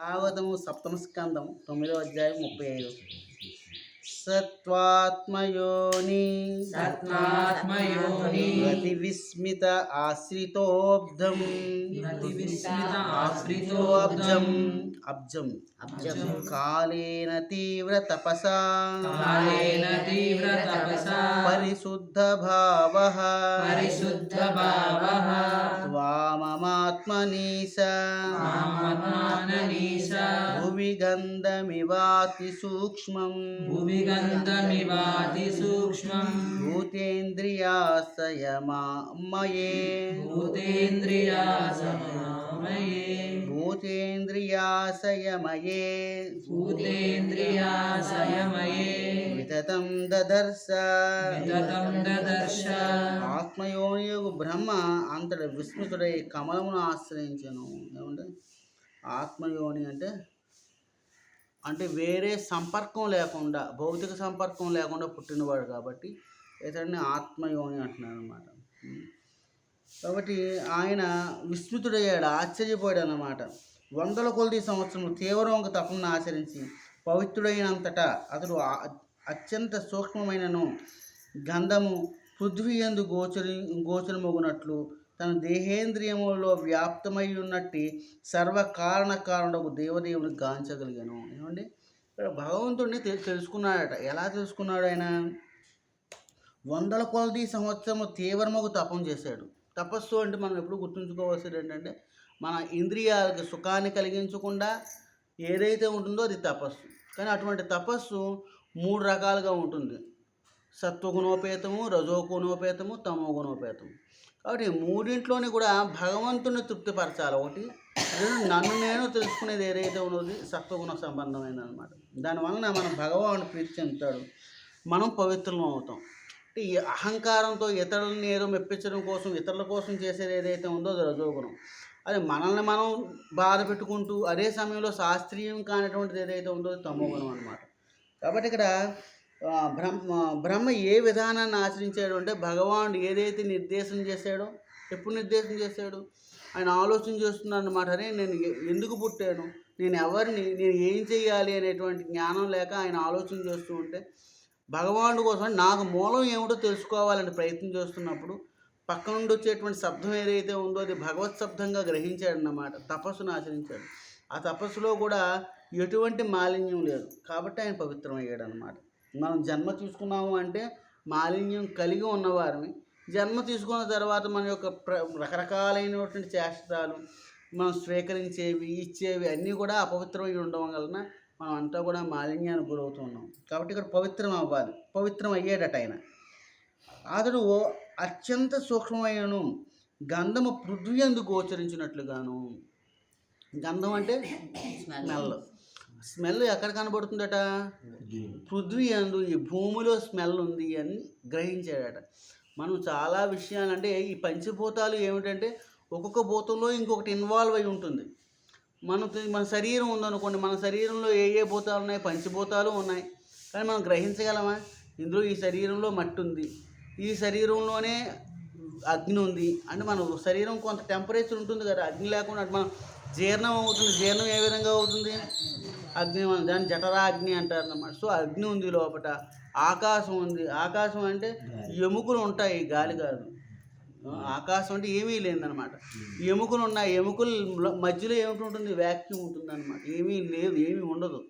భాగవతము సప్తమ స్కందం తొమ్మిదో అధ్యాయం ముప్పై ఐదు. సత్వాత్మయోని సత్వాత్మయోని గతి విస్మిత ఆశ్రితోబ్ధం. గతి విస్మిత అబ్జం. ఆశ్రితోబ్జం అబ్జం. అబ్జం. కాళేన తీవ్ర తపసా. కాళేన తీవ్ర తపసా. పరిశుద్ధ భావ. పరిశుద్ధ భావః. మామమాననీశ భువి గంధమివాతి సూక్ష్మం. భువి గంధమివాతి సూక్ష్మం. భూతేంద్రియాసయమయే భూతేంద్రియా సమయే దదర్శ. ఆత్మయోనియోగు బ్రహ్మ అంతటి విస్మృతుడై కమలమును ఆశ్రయించను. ఏమంటే ఆత్మయోని అంటే అంటే వేరే సంపర్కం లేకుండా భౌతిక సంపర్కం లేకుండా పుట్టినవాడు కాబట్టి ఇతడిని ఆత్మయోని అంటున్నారు అనమాట కాబట్టి ఆయన విస్మృతుడయ్యాడు ఆశ్చర్యపోయాడు అన్నమాట వందల కొలది సంవత్సరం తీవ్రంగా తపను ఆచరించి పవిత్రుడైనంతటా అతడు అత్యంత సూక్ష్మమైనను గంధము పృథ్వీ ఎందు గోచరి గోచరమగునట్లు తన దేహేంద్రియములలో వ్యాప్తమై ఉన్నట్టి సర్వకారణ కారణకు దేవదేవుని గాంచగలిగాను. ఏమండి? ఇక్కడ భగవంతుడిని తె- తెలుసుకున్నాడట. ఎలా తెలుసుకున్నాడు ఆయన? వందల కొలది సంవత్సరము తీవ్రమగు తపం చేశాడు. తపస్సు అంటే మనం ఎప్పుడు గుర్తుంచుకోవాల్సింది ఏంటంటే మన ఇంద్రియాలకి సుఖాన్ని కలిగించకుండా ఏదైతే ఉంటుందో అది తపస్సు. కానీ అటువంటి తపస్సు మూడు రకాలుగా ఉంటుంది. సత్వగుణోపేతము రజోగుణోపేతము తమోగుణోపేతము. కాబట్టి మూడింట్లోని కూడా భగవంతుని తృప్తిపరచాలి. ఒకటి రెండు నన్ను నేను తెలుసుకునేది ఏదైతే ఉన్నది సత్వగుణ సంబంధమైనది అనమాట దానివలన మనం భగవాను ప్రీతి చెందుతాడు. మనం పవిత్రం అవుతాం. అంటే ఈ అహంకారంతో ఇతరులని ఏదో మెప్పించడం కోసం ఇతరుల కోసం చేసేది ఏదైతే ఉందో అది రజోగుణం. అది మనల్ని మనం బాధ పెట్టుకుంటూ అదే సమయంలో శాస్త్రీయం కానిటువంటిది ఏదైతే ఉందో తమోగుణం అనమాట కాబట్టి ఇక్కడ బ్రహ్మ బ్రహ్మ ఏ విధానాన్ని ఆచరించాడు అంటే భగవానుడు ఏదైతే నిర్దేశం చేశాడో ఎప్పుడు నిర్దేశం చేశాడు? ఆయన ఆలోచన చేస్తున్నాడు అనమాట అరే నేను ఎందుకు పుట్టాను? నేను ఎవరిని నేను ఏం చేయాలి అనేటువంటి జ్ఞానం లేక ఆయన ఆలోచన చేస్తూ ఉంటే భగవానుడు కోసం నాకు మూలం ఏమిటో తెలుసుకోవాలని ప్రయత్నం చేస్తున్నప్పుడు పక్క నుండి వచ్చేటువంటి శబ్దం ఏదైతే ఉందో అది భగవత్ శబ్దంగా గ్రహించాడన్నమాట. తపస్సును ఆచరించాడు. ఆ తపస్సులో కూడా ఎటువంటి మాలిన్యం లేదు. కాబట్టి ఆయన పవిత్రమయ్యాడు అనమాట మనం జన్మ తీసుకున్నాము అంటే మాలిన్యం కలిగి ఉన్నవారిని. జన్మ తీసుకున్న తర్వాత మన యొక్క ప్ర రకరకాలైనటువంటి చేష్టాలు మనం స్వీకరించేవి ఇచ్చేవి అన్నీ కూడా అపవిత్రమై ఉండడం వలన మనం అంతా కూడా మాలిన్యానికి గురవుతున్నాం. కాబట్టి ఇక్కడ పవిత్రం అవ్వాలి. పవిత్రం అయ్యేటట ఆయన. అతడు అత్యంత సూక్ష్మమైనను గంధము పృథ్వీ అందు గోచరించినట్లుగాను. గంధం అంటే స్మెల్. స్మెల్. ఎక్కడ కనబడుతుందట? పృథ్వీ అందు ఈ భూమిలో స్మెల్ ఉంది అని గ్రహించాడట. మనం చాలా విషయాలు అంటే ఈ పంచభూతాలు ఏమిటంటే ఒక్కొక్క భూతంలో ఇంకొకటి ఇన్వాల్వ్ అయి ఉంటుంది. మన మన శరీరం ఉందనుకోండి మన శరీరంలో ఏ ఏ భూతాలు ఉన్నాయి పంచభూతాలు ఉన్నాయి. కానీ మనం గ్రహించగలమా? ఇందులో ఈ శరీరంలో మట్టి ఉంది. ఈ శరీరంలోనే అగ్ని ఉంది. అంటే మన శరీరం కొంత టెంపరేచర్ ఉంటుంది కదా అగ్ని లేకుండా మనం జీర్ణం అవుతుంది. జీర్ణం ఏ విధంగా అవుతుంది? అగ్ని మన- దాన్ని జఠరాగ్ని అంటారు అన్నమాట సో అగ్ని ఉంది లోపల ఆకాశం ఉంది. ఆకాశం అంటే ఎముకలు ఉంటాయి గాలి కాదు. ఆకాశం అంటే ఏమీ లేదనమాట ఎముకలు ఉన్నాయి ఎముకలు మధ్యలో ఏమిటి ఉంటుంది వ్యాక్యూమ్ ఉంటుంది అనమాట ఏమీ లేదు ఏమీ ఉండదు.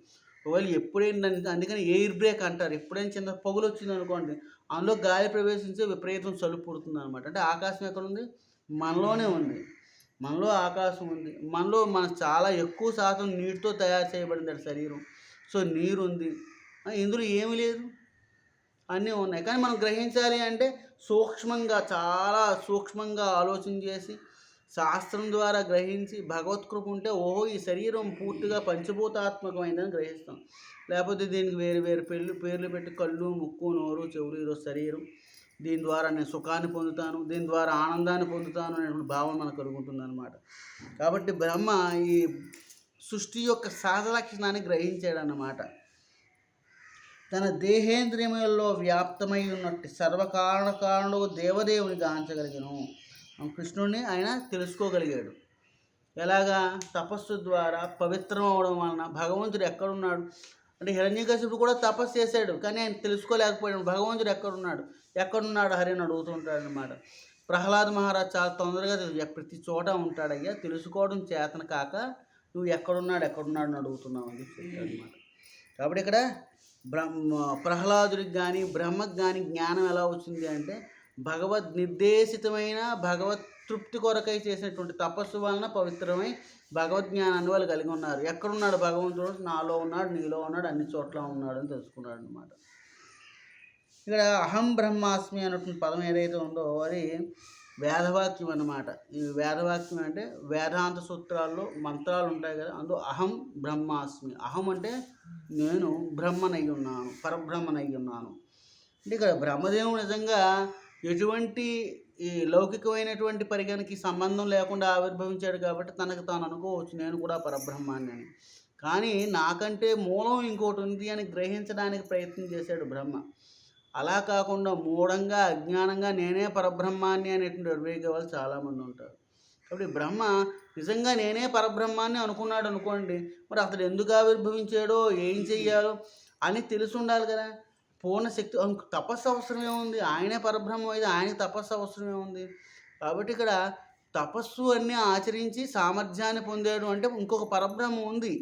ఒకవేళ ఎప్పుడైనా అందుకని ఎయిర్ బ్రేక్ అంటారు. ఎప్పుడైనా చిన్న పొగలు వచ్చింది అనుకోండి అందులో గాలి ప్రవేశించే విపరీతం చలుపు పుడుతుంది అనమాట అంటే ఆకాశం ఎక్కడ ఉంది? మనలోనే ఉంది. మనలో ఆకాశం ఉంది. మనలో మన చాలా ఎక్కువ శాతం నీటితో తయారు చేయబడింది శరీరం. సో నీరు ఉంది ఇందులో ఏమీ లేదు. అన్నీ ఉన్నాయి. కానీ మనం గ్రహించాలి అంటే సూక్ష్మంగా చాలా సూక్ష్మంగా ఆలోచన చేసి శాస్త్రం ద్వారా గ్రహించి భగవత్కృప ఉంటే ఓహో ఈ శరీరం పూర్తిగా పంచభూతాత్మకమైందని గ్రహిస్తాం. లేకపోతే దీనికి వేరు వేరు పేర్లు పేర్లు పెట్టి కళ్ళు ముక్కు నోరు చెవులు ఈరోజు శరీరం. దీని ద్వారా నేను సుఖాన్ని పొందుతాను దీని ద్వారా ఆనందాన్ని పొందుతాను అనేటువంటి భావన మనకు కలుగుతుంది అనమాట కాబట్టి బ్రహ్మ ఈ సృష్టి యొక్క సహజ లక్షణాన్ని గ్రహించాడు అన్నమాట తన దేహేంద్రియములలో వ్యాప్తమై ఉన్నట్టు సర్వకారణ కారణుడు దేవదేవుని గాంచగలిగను. కృష్ణుడిని ఆయన తెలుసుకోగలిగాడు. ఎలాగా? తపస్సు ద్వారా పవిత్రం అవడం వలన భగవంతుడు ఎక్కడున్నాడు? అంటే హిరణ్యకశిపుడు కూడా తపస్సు చేశాడు కానీ ఆయన తెలుసుకోలేకపోయాడు. భగవంతుడు ఎక్కడున్నాడు? ఎక్కడున్నాడు? హరి అని అడుగుతుంటాడు అనమాట ప్రహ్లాద్ మహారాజ్ చాలా తొందరగా తెలుసు ప్రతి చోట ఉంటాడయ్యా తెలుసుకోవడం చేతన కాక నువ్వు ఎక్కడున్నాడు ఎక్కడున్నాడు అని అడుగుతున్నావు అని చెప్పి చెప్పాడు అనమాట కాబట్టి ఇక్కడ బ్రహ్మ ప్రహ్లాదుడికి కానీ బ్రహ్మకు కానీ జ్ఞానం ఎలా వచ్చింది అంటే భగవద్ నిర్దేశితమైన భగవత్ తృప్తి కొరకై చేసినటువంటి తపస్సు వలన పవిత్రమై భగవద్ జ్ఞానాన్ని వాళ్ళు కలిగి ఉన్నారు. ఎక్కడున్నాడు భగవంతుడు? నాలో ఉన్నాడు నీలో ఉన్నాడు అన్ని చోట్ల ఉన్నాడు అని తెలుసుకున్నాడు అనమాట ఇక్కడ అహం బ్రహ్మాస్మి అన్నటువంటి పదం ఏదైతే ఉందో అది వేదవాక్యం అన్నమాట. ఈ వేదవాక్యం అంటే వేదాంత సూత్రాల్లో మంత్రాలు ఉంటాయి కదా అందులో అహం బ్రహ్మాస్మి. అహం అంటే నేను బ్రహ్మనై ఉన్నాను పరబ్రహ్మనై ఉన్నాను. అంటే ఇక్కడ బ్రహ్మదేవుడు నిజంగా ఎటువంటి ఈ లౌకికమైనటువంటి పరిగణకి సంబంధం లేకుండా ఆవిర్భవించాడు కాబట్టి తనకు తాను అనుకోవచ్చు నేను కూడా పరబ్రహ్మాన్ని అని. కానీ నాకంటే మూలం ఇంకోటి ఉంది అని గ్రహించడానికి ప్రయత్నం చేశాడు బ్రహ్మ. అలా కాకుండా మూఢంగా అజ్ఞానంగా నేనే పరబ్రహ్మాన్ని అనేటువంటి నిర్వహించే వాళ్ళు చాలామంది ఉంటారు. కాబట్టి బ్రహ్మ నిజంగా నేనే పరబ్రహ్మాన్ని అనుకున్నాడు అనుకోండి మరి అతడు ఎందుకు ఆవిర్భవించాడో ఏం చెయ్యాలో అని తెలిసి ఉండాలి కదా. పూర్ణ శక్తి తపస్సు అవసరమే ఉంది ఆయనే పరబ్రహ్మం అయితే ఆయనకి తపస్సు అవసరమే ఉంది కాబట్టి ఇక్కడ తపస్సు అన్నీ ఆచరించి సామర్థ్యాన్ని పొందాడు అంటే ఇంకొక పరబ్రహ్మం ఉంది.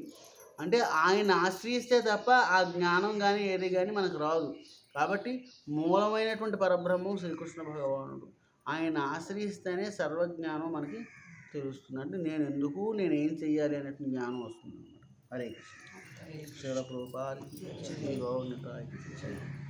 అంటే ఆయన ఆశ్రయిస్తే తప్ప ఆ జ్ఞానం కానీ ఏది కానీ మనకు రాదు. కాబట్టి మూలమైనటువంటి పరబ్రహ్మం శ్రీకృష్ణ భగవానుడు. ఆయన ఆశ్రయిస్తేనే సర్వజ్ఞానం మనకి తెలుస్తుంది. అంటే నేను ఎందుకు నేను ఏం చెయ్యాలి అనేటువంటి జ్ఞానం వస్తుంది అన్నమాట హరే కృష్ణ. శ్రీ గౌరవ